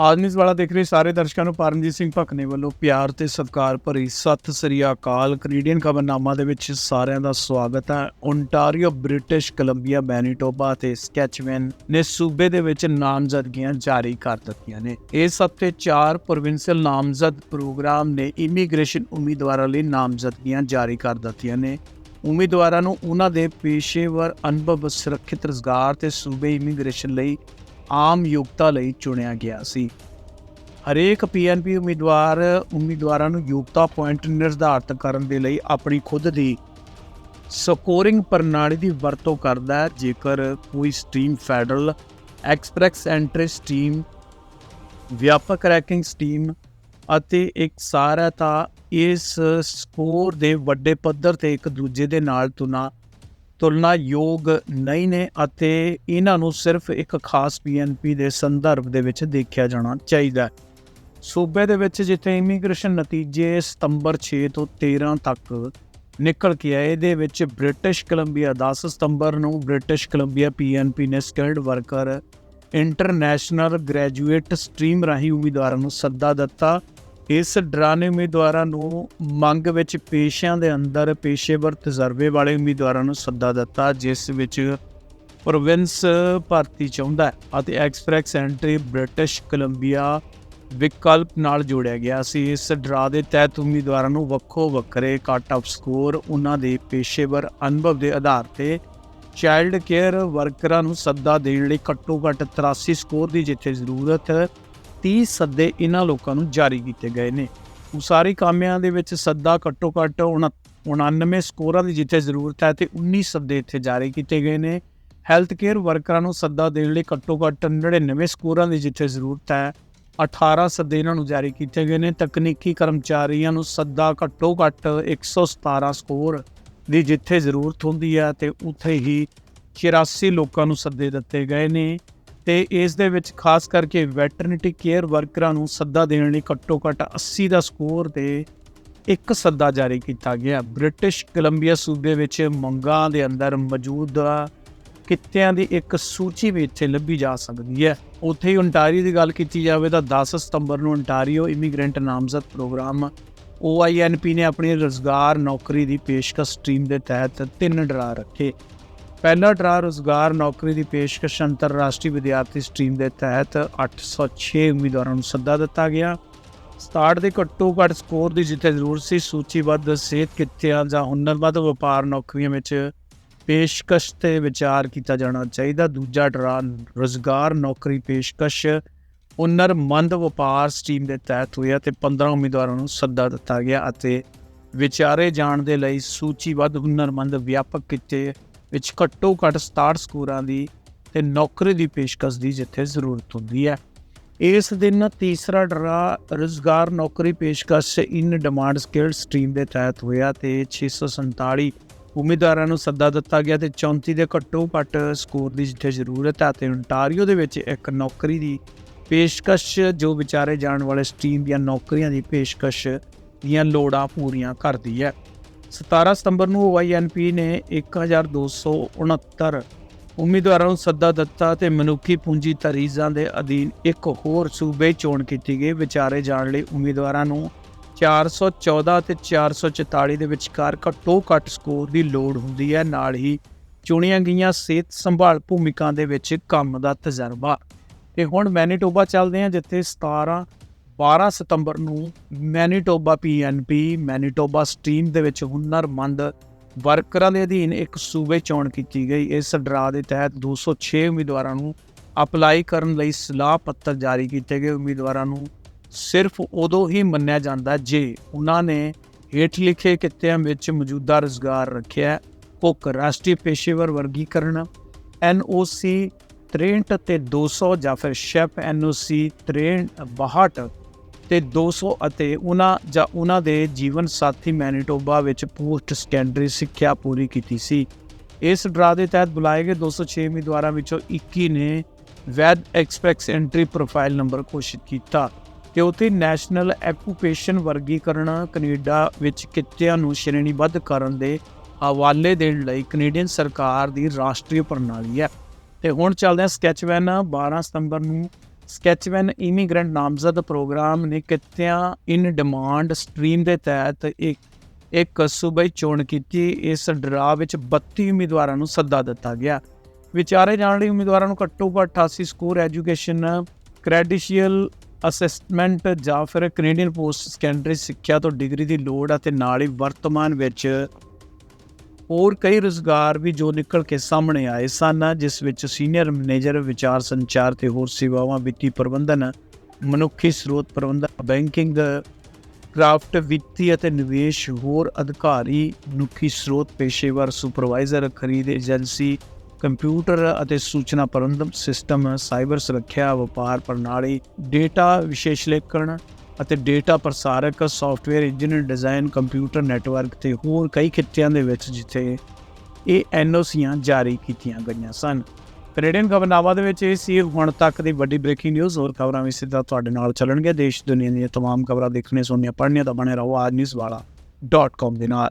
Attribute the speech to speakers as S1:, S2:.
S1: ਆਦਮੀਸ ਵਾਲਾ ਦੇਖ ਰਹੇ ਸਾਰੇ ਦਰਸ਼ਕਾਂ ਨੂੰ, ਪਰਮਜੀਤ ਸਿੰਘ ਭਕਨੇ ਵੱਲੋਂ ਪਿਆਰ ਤੇ ਸਤਿਕਾਰ ਭਰੀ ਸਤਿ ਸ੍ਰੀ ਅਕਾਲ। ਕੈਨੇਡੀਅਨ ਖਬਰਨਾਮਾ ਦੇ ਵਿੱਚ ਸਾਰਿਆਂ ਦਾ ਸਵਾਗਤ ਹੈ। ਓਨਟਾਰੀਓ ਬ੍ਰਿਟਿਸ਼ ਕੋਲੰਬੀਆ ਮੈਨੀਟੋਬਾ ਤੇ ਸਕੈਚਵੈਨ ਨੇ ਸੂਬੇ ਦੇ ਵਿੱਚ ਨਾਮਜ਼ਦਗੀਆਂ ਜਾਰੀ ਕਰ ਦਿੱਤੀਆਂ ਨੇ। ਇਸ ਹਫ਼ਤੇ ਚਾਰ ਪ੍ਰੋਵਿੰਸ਼ੀਅਲ ਨਾਮਜ਼ਦ ਪ੍ਰੋਗਰਾਮ ਨੇ ਇਮੀਗ੍ਰੇਸ਼ਨ ਉਮੀਦਵਾਰਾਂ ਲਈ ਨਾਮਜ਼ਦਗੀਆਂ ਜਾਰੀ ਕਰ ਦਿੱਤੀਆਂ ਨੇ। ਉਮੀਦਵਾਰਾਂ ਨੂੰ ਉਹਨਾਂ ਦੇ ਪੇਸ਼ੇਵਰ ਅਨੁਭਵ ਸੁਰੱਖਿਅਤ ਰੁਜ਼ਗਾਰ ਤੇ ਸੂਬੇ ਇਮੀਗ੍ਰੇਸ਼ਨ ਲਈ ਆਮ ਯੋਗਤਾ ਲਈ ਚੁਣਿਆ ਗਿਆ ਸੀ। ਹਰੇਕ ਪੀਐਨਪੀ ਉਮੀਦਵਾਰ ਉਮੀਦਵਾਰਾਂ ਨੂੰ ਯੋਗਤਾ ਪੁਆਇੰਟ ਨਿਰਧਾਰਤ ਕਰਨ ਦੇ ਲਈ ਆਪਣੀ ਖੁਦ ਦੀ ਸਕੋਰਿੰਗ ਪ੍ਰਣਾਲੀ ਦੀ ਵਰਤੋਂ ਕਰਦਾ ਹੈ। ਜੇਕਰ ਕੋਈ stream federal express entry stream ਵਿਆਪਕ ਰੈਂਕਿੰਗ ਸਟ੍ਰੀਮ ਅਤੇ ਇੱਕ ਸਾਰਾ ਤਾਂ ਇਸ ਸਕੋਰ ਦੇ ਵੱਡੇ ਪੱਧਰ ਤੇ ਇੱਕ ਦੂਜੇ ਦੇ ਨਾਲ ਤੁਲਨਾ ਤੁਲਨਾਯੋਗ ਨਹੀਂ ਨੇ ਅਤੇ ਇਹਨਾਂ ਨੂੰ ਸਿਰਫ ਇੱਕ ਖਾਸ ਪੀਐਨਪੀ ਦੇ ਸੰਦਰਭ ਦੇ ਵਿੱਚ ਦੇਖਿਆ ਜਾਣਾ ਚਾਹੀਦਾ ਹੈ। ਸੂਬੇ ਦੇ ਵਿੱਚ ਜਿੱਥੇ ਇਮੀਗ੍ਰੇਸ਼ਨ ਨਤੀਜੇ ਸਤੰਬਰ 6 ਤੋਂ 13 ਤੱਕ ਨਿਕਲ ਕੇ ਆਏ, ਇਹਦੇ ਵਿੱਚ ਬ੍ਰਿਟਿਸ਼ ਕੋਲੰਬੀਆ 10 ਸਤੰਬਰ ਨੂੰ ਬ੍ਰਿਟਿਸ਼ ਕੋਲੰਬੀਆ ਪੀਐਨਪੀ ਨੇ skilled worker international graduate stream ਰਾਹੀਂ ਉਮੀਦਵਾਰਾਂ ਨੂੰ ਸੱਦਾ ਦਿੱਤਾ। ਇਸ ਡਰਾਨੇ ਉਮੀਦਵਾਰਾਂ ਨੂੰ ਮੰਗ ਵਿੱਚ ਪੇਸ਼ਿਆਂ ਦੇ ਅੰਦਰ ਪੇਸ਼ੇਵਰ ਤਜਰਬੇ ਵਾਲੇ ਉਮੀਦਵਾਰਾਂ ਨੂੰ ਸੱਦਾ ਦਿੱਤਾ, ਜਿਸ ਵਿੱਚ ਪ੍ਰੋਵਿੰਸ ਭਰਤੀ ਚਾਹੁੰਦਾ ਹੈ ਅਤੇ ਐਕਸਪ੍ਰੈਸ ਐਂਟਰੀ ਬ੍ਰਿਟਿਸ਼ ਕੋਲੰਬੀਆ ਵਿਕਲਪ ਨਾਲ ਜੋੜਿਆ ਗਿਆ ਸੀ। ਇਸ ਡਰਾ ਦੇ ਤਹਿਤ ਉਮੀਦਵਾਰਾਂ ਨੂੰ ਵੱਖੋ ਵੱਖਰੇ ਕੱਟ ਆਫ ਸਕੋਰ ਉਹਨਾਂ ਦੇ ਪੇਸ਼ੇਵਰ ਅਨੁਭਵ ਦੇ ਆਧਾਰ ਤੇ ਚਾਈਲਡ ਕੇਅਰ ਵਰਕਰਾਂ ਨੂੰ ਸੱਦਾ ਦੇਣ ਲਈ ਘੱਟੋ ਘੱਟ 83 ਸਕੋਰ ਦੀ ਜਿੱਥੇ ਜ਼ਰੂਰਤ 30 ਸੱਦੇ ਇਹਨਾਂ ਲੋਕਾਂ ਨੂੰ ਜਾਰੀ ਕੀਤੇ ਗਏ ਨੇ। ਉਸਾਰੀ ਕਾਮਿਆਂ ਦੇ ਵਿੱਚ ਸੱਦਾ ਘੱਟੋ ਘੱਟ 99 ਸਕੋਰਾਂ ਦੀ ਜਿੱਥੇ ਜ਼ਰੂਰਤ ਹੈ ਤੇ 19 ਸੱਦੇ ਇੱਥੇ ਜਾਰੀ ਕੀਤੇ ਗਏ ਨੇ। ਹੈਲਥ ਕੇਅਰ ਵਰਕਰਾਂ ਨੂੰ ਸੱਦਾ ਦੇਣ ਲਈ ਘੱਟੋ ਘੱਟ 99 ਸਕੋਰਾਂ ਦੀ ਜਿੱਥੇ ਜ਼ਰੂਰਤ ਹੈ 18 ਸੱਦੇ ਇਹਨਾਂ ਨੂੰ ਜਾਰੀ ਕੀਤੇ ਗਏ ਨੇ। ਤਕਨੀਕੀ ਕਰਮਚਾਰੀਆਂ ਨੂੰ ਸੱਦਾ ਘੱਟੋ ਘੱਟ 117 ਸਕੋਰ ਦੀ ਜਿੱਥੇ ਜ਼ਰੂਰਤ ਹੁੰਦੀ ਹੈ ਤੇ ਉੱਥੇ ਹੀ 84 ਲੋਕਾਂ ਨੂੰ ਸੱਦੇ ਦਿੱਤੇ ਗਏ ਨੇ। ਤੇ ਇਸ ਦੇ ਵਿੱਚ ਖਾਸ ਕਰਕੇ ਵੈਟਰਨਿਟੀ ਕੇਅਰ ਵਰਕਰਾਂ ਨੂੰ ਸੱਦਾ ਦੇਣ ਲਈ ਘੱਟੋ ਘੱਟ 80 ਦਾ ਸਕੋਰ ਤੇ ਇੱਕ ਸੱਦਾ ਜਾਰੀ ਕੀਤਾ ਗਿਆ। ਬ੍ਰਿਟਿਸ਼ ਕੋਲੰਬੀਆ ਸੂਬੇ ਵਿੱਚ ਮੰਗਾਂ ਦੇ ਅੰਦਰ ਮੌਜੂਦ ਕਿੱਤਿਆਂ ਦੀ ਇੱਕ ਸੂਚੀ ਵੀ ਇੱਥੇ ਲੱਭੀ ਜਾ ਸਕਦੀ ਹੈ। ਉੱਥੇ ਹੀ ਓਨਟਾਰੀਓ ਦੀ ਗੱਲ ਕੀਤੀ ਜਾਵੇ ਤਾਂ 10 ਸਤੰਬਰ ਨੂੰ ਓਨਟਾਰੀਓ ਇਮੀਗ੍ਰੈਂਟ ਨਾਮਜ਼ਦ ਪ੍ਰੋਗਰਾਮ OINP ਨੇ ਆਪਣੀ ਰੋਜ਼ਗਾਰ ਨੌਕਰੀ ਦੀ ਪੇਸ਼ਕਸ਼ ਸਟ੍ਰੀਮ ਦੇ ਤਹਿਤ ਤਿੰਨ ਡਰਾ ਰੱਖੇ। ਪਹਿਲਾ ਡਰਾ ਰੋਜ਼ਗਾਰ ਨੌਕਰੀ ਦੀ ਪੇਸ਼ਕਸ਼ ਅੰਤਰਰਾਸ਼ਟਰੀ ਵਿਦਿਆਰਥੀ ਸਟ੍ਰੀਮ ਦੇ ਤਹਿਤ 806 ਉਮੀਦਵਾਰਾਂ ਨੂੰ ਸੱਦਾ ਦਿੱਤਾ ਗਿਆ। ਸਟਾਰਟ ਦੇ ਘੱਟੋ ਘੱਟ ਸਕੋਰ ਦੀ ਜਿੱਥੇ ਜ਼ਰੂਰਤ ਸੀ, ਸੂਚੀਬੱਧ ਸਿਹਤ ਕਿੱਤਿਆਂ ਜਾਂ ਹੁਨਰਮੰਦ ਵਪਾਰ ਨੌਕਰੀਆਂ ਵਿੱਚ ਪੇਸ਼ਕਸ਼ ਤੇ ਵਿਚਾਰ ਕੀਤਾ ਜਾਣਾ ਚਾਹੀਦਾ। ਦੂਜਾ ਡਰਾ ਰੋਜ਼ਗਾਰ ਨੌਕਰੀ ਪੇਸ਼ਕਸ਼ ਹੁਨਰਮੰਦ ਵਪਾਰ ਸਟ੍ਰੀਮ ਦੇ ਤਹਿਤ ਹੋਇਆ ਤੇ 15 ਉਮੀਦਵਾਰਾਂ ਨੂੰ ਸੱਦਾ ਦਿੱਤਾ ਗਿਆ ਅਤੇ ਵਿਚਾਰੇ ਜਾਣ ਦੇ ਲਈ ਸੂਚੀਬੱਧ ਹੁਨਰਮੰਦ ਵਿਆਪਕ ਕਿੱਤੇ ਵਿੱਚ ਘੱਟੋ ਘੱਟ 67 ਸਕੋਰਾਂ ਦੀ ਤੇ ਨੌਕਰੀ ਦੀ ਪੇਸ਼ਕਸ਼ ਦੀ ਜਿੱਥੇ ਜ਼ਰੂਰਤ ਹੁੰਦੀ ਹੈ। ਇਸ ਦਿਨ ਤੀਸਰਾ ਡਰਾ ਰੋਜ਼ਗਾਰ ਨੌਕਰੀ ਪੇਸ਼ਕਸ਼ ਇਨ ਡਿਮਾਂਡ ਸਕਿੱਲ ਸਟ੍ਰੀਮ ਦੇ ਤਹਿਤ ਹੋਇਆ ਤੇ 647 ਉਮੀਦਵਾਰਾਂ ਨੂੰ ਸੱਦਾ ਦਿੱਤਾ ਗਿਆ ਤੇ 34 ਦੇ ਘੱਟੋ ਘੱਟ ਸਕੋਰ ਦੀ ਜਿੱਥੇ ਜ਼ਰੂਰਤ ਹੈ ਤੇ ontario ਦੇ ਵਿੱਚ ਇੱਕ ਨੌਕਰੀ ਦੀ ਪੇਸ਼ਕਸ਼, ਜੋ ਵਿਚਾਰੇ ਜਾਣ ਵਾਲੇ ਸਟ੍ਰੀਮ ਦੀਆਂ ਨੌਕਰੀਆਂ ਦੀ ਪੇਸ਼ਕਸ਼ ਦੀਆਂ ਲੋੜਾਂ ਪੂਰੀਆਂ ਕਰਦੀ ਹੈ। 17 ਸਤੰਬਰ ਨੂੰ OINP ਨੇ 1269 ਉਮੀਦਵਾਰਾਂ ਨੂੰ ਸੱਦਾ ਦਿੱਤਾ ਤੇ ਮਨੁੱਖੀ ਪੂੰਜੀ ਤਰੀਜ਼ਾਂ ਦੇ ਅਧੀਨ ਇੱਕ ਹੋਰ ਸੂਬੇ ਚੋਣ ਕੀਤੀ ਗਈ। ਵਿਚਾਰੇ ਜਾਣ ਲਈ ਉਮੀਦਵਾਰਾਂ ਨੂੰ 414 ਤੇ 444 ਦੇ ਵਿਚਕਾਰ ਘੱਟੋ ਘੱਟ ਸਕੋਰ ਦੀ ਲੋੜ ਹੁੰਦੀ ਹੈ। ਨਾਲ ਹੀ ਚੁਣੀਆਂ ਗਈਆਂ ਸਿਹਤ ਸੰਭਾਲ ਭੂਮਿਕਾ ਦੇ ਵਿੱਚ ਕੰਮ ਦਾ ਤਜਰਬਾ। ਤੇ ਹੁਣ ਮੈਨੀਟੋਬਾ ਚੱਲਦੇ ਹਾਂ, ਜਿੱਥੇ 17 12 ਸਤੰਬਰ ਨੂੰ ਮੈਨੀਟੋਬਾ ਪੀਐਨਪੀ ਮੈਨੀਟੋਬਾ ਸਟ੍ਰੀਮ ਦੇ ਵਿੱਚ ਹੁਨਰਮੰਦ ਵਰਕਰਾਂ ਦੇ ਅਧੀਨ ਇੱਕ ਸੂਬੇ ਚੋਣ ਕੀਤੀ ਗਈ। ਇਸ ਡਰਾ ਦੇ ਤਹਿਤ 206 ਉਮੀਦਵਾਰਾਂ ਨੂੰ ਅਪਲਾਈ ਕਰਨ ਲਈ ਸਲਾਹ ਪੱਤਰ ਜਾਰੀ ਕੀਤੇ ਗਏ। ਉਮੀਦਵਾਰਾਂ ਨੂੰ ਸਿਰਫ ਉਦੋਂ ਹੀ ਮੰਨਿਆ ਜਾਂਦਾ ਜੇ ਉਹਨਾਂ ਨੇ ਹੇਠ ਲਿਖੇ ਕਿੱਤਿਆਂ ਵਿੱਚ ਮੌਜੂਦਾ ਰੁਜ਼ਗਾਰ ਰੱਖਿਆ ਭੁੱਖ, ਰਾਸ਼ਟਰੀ ਪੇਸ਼ੇਵਰ ਵਰਗੀਕਰਨ NOC 63 ਤੇ 200 ਜਾਂ ਫਿਰ ਸ਼ੈਫ NOC 63 62 ਤੇ 200 ਅਤੇ ਉਹਨਾਂ ਜਾਂ ਉਹਨਾਂ ਦੇ ਜੀਵਨ ਸਾਥੀ ਮੈਨੀਟੋਬਾ ਵਿੱਚ ਪੋਸਟ ਸੈਕੰਡਰੀ ਸਿੱਖਿਆ ਪੂਰੀ ਕੀਤੀ ਸੀ। ਇਸ ਡਰਾ ਦੇ ਤਹਿਤ ਬੁਲਾਏ ਗਏ 206 ਉਮੀਦਵਾਰਾਂ ਵਿੱਚੋਂ 21 ਨੇ ਵੈਦ ਐਕਸਪੈਕਸ ਐਂਟਰੀ ਪ੍ਰੋਫਾਈਲ ਨੰਬਰ ਘੋਸ਼ਿਤ ਕੀਤਾ ਤੇ ਉਥੇ ਨੈਸ਼ਨਲ ਐਕੂਪੇਸ਼ਨ ਵਰਗੀਕਰਨ ਕੈਨੇਡਾ ਵਿੱਚ ਕਿੱਤਿਆਂ ਨੂੰ ਸ਼੍ਰੇਣੀਬੱਧ ਕਰਨ ਦੇ ਹਵਾਲੇ ਦੇਣ ਲਈ ਕੈਨੇਡੀਅਨ ਸਰਕਾਰ ਦੀ ਰਾਸ਼ਟਰੀ ਪ੍ਰਣਾਲੀ ਹੈ। ਤੇ ਹੁਣ ਚੱਲਦੇ ਹਾਂ ਸਕੈਚਵੈਨ 12 ਸਤੰਬਰ ਨੂੰ ਸਕੈਚਵੈਨ ਇਮੀਗ੍ਰੈਂਟ ਨਾਮਜ਼ਦ ਪ੍ਰੋਗਰਾਮ ਨੇ ਕਿੱਤਿਆਂ ਇਨ ਡਿਮਾਂਡ ਸਟ੍ਰੀਮ ਦੇ ਤਹਿਤ ਇੱਕ ਇੱਕ ਸੂਬਾਈ ਚੋਣ ਕੀਤੀ। ਇਸ ਡਰਾ ਵਿੱਚ 32 ਉਮੀਦਵਾਰਾਂ ਨੂੰ ਸੱਦਾ ਦਿੱਤਾ ਗਿਆ। ਵਿਚਾਰੇ ਜਾਣ ਲਈ ਉਮੀਦਵਾਰਾਂ ਨੂੰ ਘੱਟੋ ਘੱਟ 88 ਸਕੋਰ ਐਜੂਕੇਸ਼ਨ, ਕ੍ਰੈਡੈਂਸ਼ੀਅਲ ਅਸੈਸਮੈਂਟ ਜਾਂ ਫਿਰ ਕੈਨੇਡੀਅਨ ਪੋਸਟ ਸੈਕੰਡਰੀ ਸਿੱਖਿਆ ਤੋਂ ਡਿਗਰੀ ਦੀ ਲੋੜ ਅਤੇ ਨਾਲ ਹੀ ਵਰਤਮਾਨ ਵਿੱਚ ਹੋਰ ਕਈ ਰੁਜ਼ਗਾਰ ਵੀ ਜੋ ਨਿਕਲ ਕੇ ਸਾਹਮਣੇ ਆਏ ਸਨ, ਜਿਸ ਵਿੱਚ ਸੀਨੀਅਰ ਮੈਨੇਜਰ, ਵਿਚਾਰ ਸੰਚਾਰ ਤੇ ਹੋਰ ਸੇਵਾਵਾਂ, ਵਿੱਤੀ ਪ੍ਰਬੰਧਨ, ਮਨੁੱਖੀ ਸਰੋਤ ਪ੍ਰਬੰਧਨ, ਬੈਂਕਿੰਗ, ਕ੍ਰਾਫਟ, ਵਿੱਤੀ ਅਤੇ ਨਿਵੇਸ਼, ਹੋਰ ਅਧਿਕਾਰੀ, ਮਨੁੱਖੀ ਸਰੋਤ, ਪੇਸ਼ੇਵਰ, ਸੁਪਰਵਾਈਜ਼ਰ, ਖਰੀਦ ਏਜੰਸੀ, ਕੰਪਿਊਟਰ ਅਤੇ ਸੂਚਨਾ ਪ੍ਰਬੰਧਨ ਸਿਸਟਮ, ਸਾਈਬਰ ਸੁਰੱਖਿਆ, ਵਪਾਰ ਪ੍ਰਣਾਲੀ, ਡੇਟਾ ਵਿਸ਼ੇਸ਼ਲੇਖਣ ਅਤੇ data ਪ੍ਰਸਾਰਕ software engineer design computer network ਤੇ ਹੋਰ ਕਈ ਖਿੱਤਿਆਂ ਦੇ ਵਿੱਚ ਜਿੱਥੇ ਇਹ ਐਨਓਸੀਆਂ ਜਾਰੀ ਕੀਤੀਆਂ ਗਈਆਂ ਸਨ ਕੈਨੇਡੀਅਨ ਖਬਰਨਾਮਾ ਦੇ ਵਿੱਚ ਇਹ ਸੀ ਹੁਣ ਤੱਕ ਦੀ ਵੱਡੀ ਬ੍ਰੇਕਿੰਗ ਨਿਊਜ਼ ਹੋਰ ਖਬਰਾਂ ਵੀ ਸਿੱਧਾ ਤੁਹਾਡੇ ਨਾਲ ਚੱਲਣਗੇ ਦੇਸ਼ ਦੁਨੀਆ ਦੀਆਂ तमाम ਖਬਰਾਂ ਦੇਖਣੇ ਸੁਣਨੀਆਂ ਪੜ੍ਹਨੀਆਂ ਤਾਂ ਬਣੇ ਰਹੋ ਆਜ ਨਿਊਜ਼ ਵਾਲਾ .com ਦੇ ਨਾਲ